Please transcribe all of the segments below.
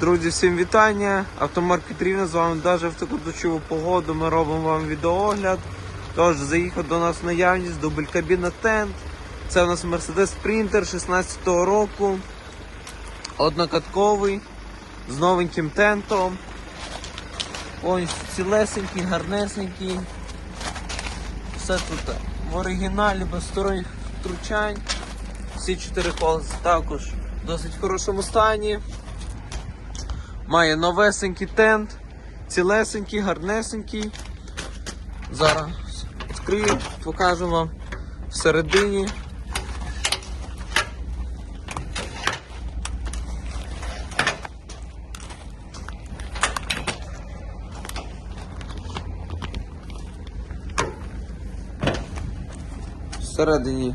Друзі, всім вітання. Автомаркет Рівне з вами навіть в таку дощову погоду. Ми робимо вам відеоогляд. Тож заїхав до нас наявність дубль кабіна тент. Це у нас Mercedes Sprinter 16-го року. Однокатковий з новеньким тентом. Повністю цілесенький, гарнесенький. Все тут в оригіналі, без сторонніх втручань. Всі чотири колеса також в досить хорошому стані. Має новесенький тент, цілесенький, гарнесенький. Зараз відкрию, покажу вам всередині. Всередині,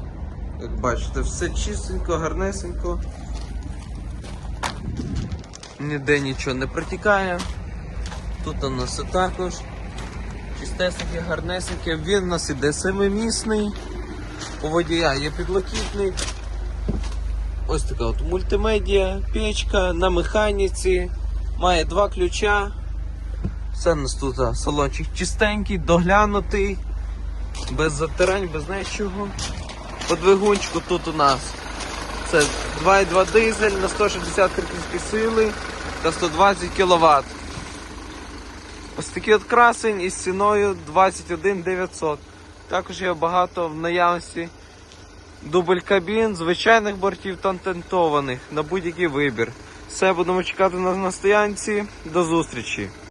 як бачите, все чистенько, гарнесенько. Ніде нічого не протікає. Тут у нас все також. Чистесеньке, гарнесеньке. Він у нас іде семимісний. У водія є підлокітник. Ось така от мультимедіа, печка на механіці. Має два ключа. Все у нас тут салончик чистенький, доглянутий, без затирань, без нічого. По двигунчику тут у нас це 2,2 дизель на 160 кінської сили та 120 кВт. Ось такий от красень із ціною 21 900. Також є багато в наявності дубль кабін, звичайних бортів та тентованих на будь-який вибір. Все, будемо чекати нас на стоянці. До зустрічі!